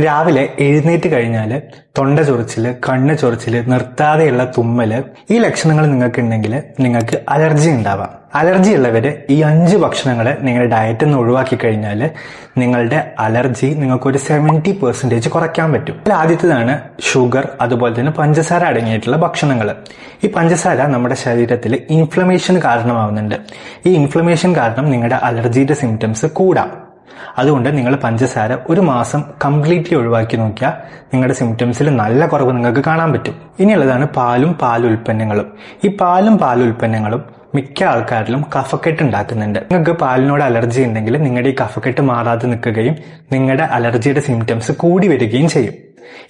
രാവിലെ എഴുന്നേറ്റ് കഴിഞ്ഞാൽ തൊണ്ട ചൊറിച്ചിൽ കണ്ണ് ചൊറിച്ചിൽ നിർത്താതെയുള്ള തുമ്മൽ ഈ ലക്ഷണങ്ങൾ നിങ്ങൾക്ക് ഉണ്ടെങ്കിൽ നിങ്ങൾക്ക് അലർജി ഉണ്ടാവാം. അലർജി ഉള്ളവര് ഈ അഞ്ച് ഭക്ഷണങ്ങൾ നിങ്ങളുടെ ഡയറ്റിൽ നിന്ന് ഒഴിവാക്കി കഴിഞ്ഞാൽ നിങ്ങളുടെ അലർജി നിങ്ങൾക്ക് ഒരു സെവന്റി പെർസെന്റേജ് കുറയ്ക്കാൻ പറ്റും. അതിൽ ആദ്യത്തേതാണ് ഷുഗർ അതുപോലെ തന്നെ പഞ്ചസാര അടങ്ങിയിട്ടുള്ള ഭക്ഷണങ്ങൾ ഈ പഞ്ചസാര നമ്മുടെ ശരീരത്തിൽ ഇൻഫ്ലമേഷൻ കാരണമാവുന്നുണ്ട്. ഈ ഇൻഫ്ലമേഷൻ കാരണം നിങ്ങളുടെ അലർജിയുടെ സിംറ്റംസ് കൂടാം. അതുകൊണ്ട് നിങ്ങൾ പഞ്ചസാര ഒരു മാസം കംപ്ലീറ്റ്ലി ഒഴിവാക്കി നോക്കിയാൽ നിങ്ങളുടെ സിംറ്റംസിൽ നല്ല കുറവ് നിങ്ങൾക്ക് കാണാൻ പറ്റും. ഇനിയുള്ളതാണ് പാലും പാലുൽപ്പന്നങ്ങളും. ഈ പാലും പാലുൽപ്പന്നങ്ങളും മിക്ക ആൾക്കാരിലും കഫക്കെട്ട് ഉണ്ടാക്കുന്നുണ്ട്. നിങ്ങൾക്ക് പാലിനോട് അലർജി ഉണ്ടെങ്കിൽ നിങ്ങളുടെ ഈ കഫക്കെട്ട് മാറാതെ നിൽക്കുകയും നിങ്ങളുടെ അലർജിയുടെ സിംറ്റംസ് കൂടി വരികയും ചെയ്യും.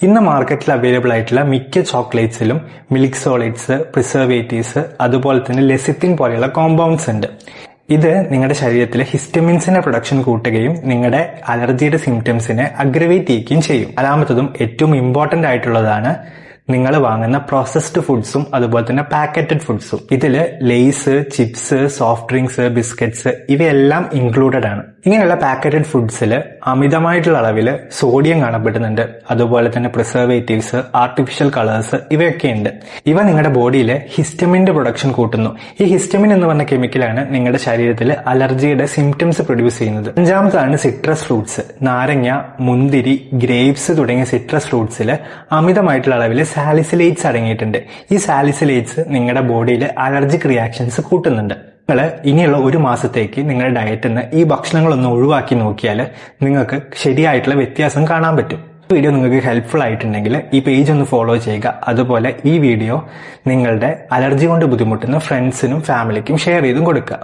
ഇന്ന് മാർക്കറ്റിൽ അവൈലബിൾ ആയിട്ടുള്ള മിക്ക ചോക്ലേറ്റ്സിലും മിൽക്ക് സോളിഡ്സ് പ്രിസർവേറ്റീവ്സ് അതുപോലെ തന്നെ ലെസിത്തിൻ പോലെയുള്ള കോമ്പൗണ്ട്സ് ഉണ്ട്. ഇത് നിങ്ങളുടെ ശരീരത്തിലെ ഹിസ്റ്റമിൻസിന്റെ പ്രൊഡക്ഷൻ കൂട്ടുകയും നിങ്ങളുടെ അലർജിയുടെ സിംറ്റംസിനെ അഗ്രവേറ്റ് ചെയ്യുകയും ചെയ്യും. അതാമത്തതും ഏറ്റവും ഇമ്പോർട്ടന്റ് ആയിട്ടുള്ളതാണ് നിങ്ങൾ വാങ്ങുന്ന പ്രോസസ്ഡ് ഫുഡ്സും അതുപോലെ തന്നെ പാക്കറ്റഡ് ഫുഡ്സും ഇതിൽ Lay's chips soft drinks biscuits ഇവയെല്ലാം ഇൻക്ലൂഡഡ് ആണ്. ഇങ്ങനെയുള്ള പാക്കറ്റഡ് ഫുഡ്സിൽ അമിതമായിട്ടുള്ള അളവിൽ സോഡിയം കാണപ്പെടുന്നുണ്ട്. അതുപോലെ തന്നെ പ്രിസർവേറ്റീവ്സ് ആർട്ടിഫിഷ്യൽ കളേഴ്സ് ഇവയൊക്കെ ഉണ്ട് ഇവ നിങ്ങളുടെ ബോഡിയിലെ ഹിസ്റ്റമിന്റെ പ്രൊഡക്ഷൻ കൂട്ടുന്നു. ഈ ഹിസ്റ്റമിൻ എന്ന് പറഞ്ഞ കെമിക്കലാണ് നിങ്ങളുടെ ശരീരത്തിൽ അലർജിയുടെ സിംറ്റംസ് പ്രൊഡ്യൂസ് ചെയ്യുന്നത്. അഞ്ചാമതാണ് സിട്രസ് ഫ്രൂട്ട്സ്. നാരങ്ങ മുന്തിരി ഗ്രേപ്സ് തുടങ്ങിയ സിട്രസ് ഫ്രൂട്ട്സിൽ അമിതമായിട്ടുള്ള അളവിൽ സാലിസിലേറ്റ്സ് അടങ്ങിയിട്ടുണ്ട്. ഈ സാലിസിലേറ്റ്സ് നിങ്ങളുടെ ബോഡിയിൽ അലർജിക് റിയാക്ഷൻസ് കൂട്ടുന്നുണ്ട്. നിങ്ങൾ ഇനിയുള്ള ഒരു മാസത്തേക്ക് നിങ്ങളുടെ ഡയറ്റിൽ നിന്ന് ഈ ഭക്ഷണങ്ങളൊന്ന് ഒഴിവാക്കി നോക്കിയാൽ നിങ്ങൾക്ക് ശരിയായിട്ടുള്ള വ്യത്യാസം കാണാൻ പറ്റും. വീഡിയോ നിങ്ങൾക്ക് ഹെൽപ്ഫുൾ ആയിട്ടുണ്ടെങ്കിൽ ഈ പേജ് ഒന്ന് ഫോളോ ചെയ്യുക. അതുപോലെ ഈ വീഡിയോ നിങ്ങളുടെ അലർജി കൊണ്ട് ബുദ്ധിമുട്ടുന്ന ഫ്രണ്ട്സിനും ഫാമിലിക്കും ഷെയർ ചെയ്തും കൊടുക്കുക.